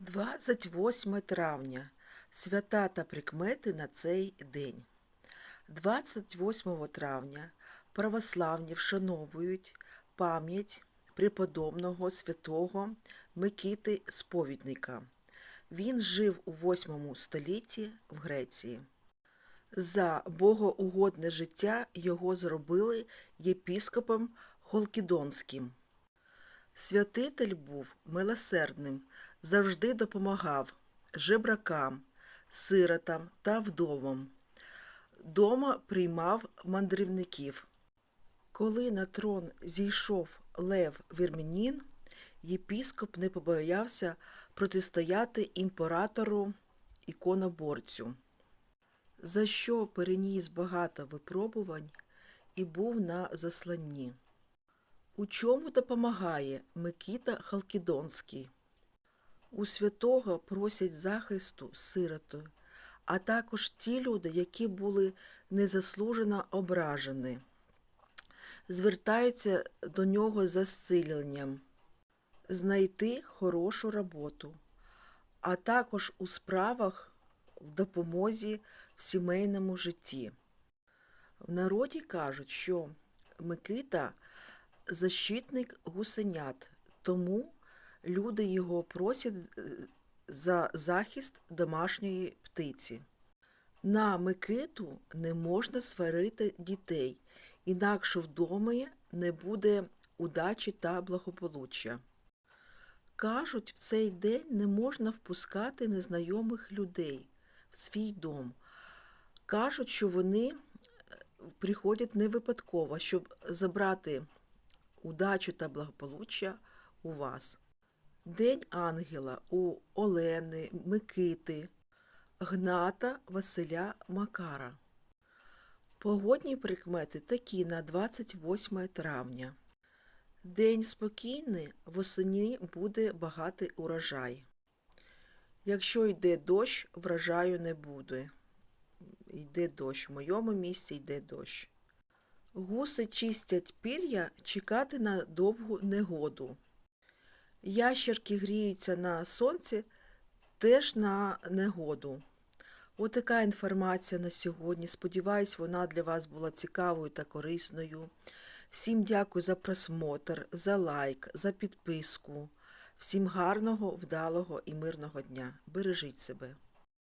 28 травня. Свята та прикмети на цей день. 28 травня православні вшановують пам'ять преподобного святого Микити Сповідника. Він жив у 8 столітті в Греції. За богоугодне життя його зробили єпіскопом Холкідонським. Святитель був милосердним, завжди допомагав жебракам, сиротам та вдовам. Дома приймав мандрівників. Коли на трон зійшов Лев Вірмінін, єпіскоп не побоявся протистояти імператору іконоборцю, за що переніс багато випробувань і був на засланні. У чому допомагає Микита Халкідонський? У святого просять захисту сироти, а також ті люди, які були незаслужено ображені, звертаються до нього за зціленням, знайти хорошу роботу, а також у справах в допомозі в сімейному житті. В народі кажуть, що Микита защитник гусенят, тому люди його просять е, за захист домашньої птиці. На Микиту не можна сварити дітей, інакше вдома не буде удачі та благополуччя. Кажуть, в цей день не можна впускати незнайомих людей в свій дом. Кажуть, що вони е, приходять не випадково, щоб забрати удачу та благополуччя у вас. День ангела у Олени, Микити, Гната Василя Макара. Погодні прикмети такі на 28 травня. День спокійний, восені буде багатий урожай. Якщо йде дощ, врожаю не буде. Йде дощ. В моєму місці йде дощ. Гуси чистять пір'я чекати на довгу негоду. Ящерки гріються на сонці теж на негоду. Отака інформація на сьогодні. Сподіваюсь, вона для вас була цікавою та корисною. Всім дякую за просмотр, за лайк, за підписку. Всім гарного, вдалого і мирного дня. Бережіть себе.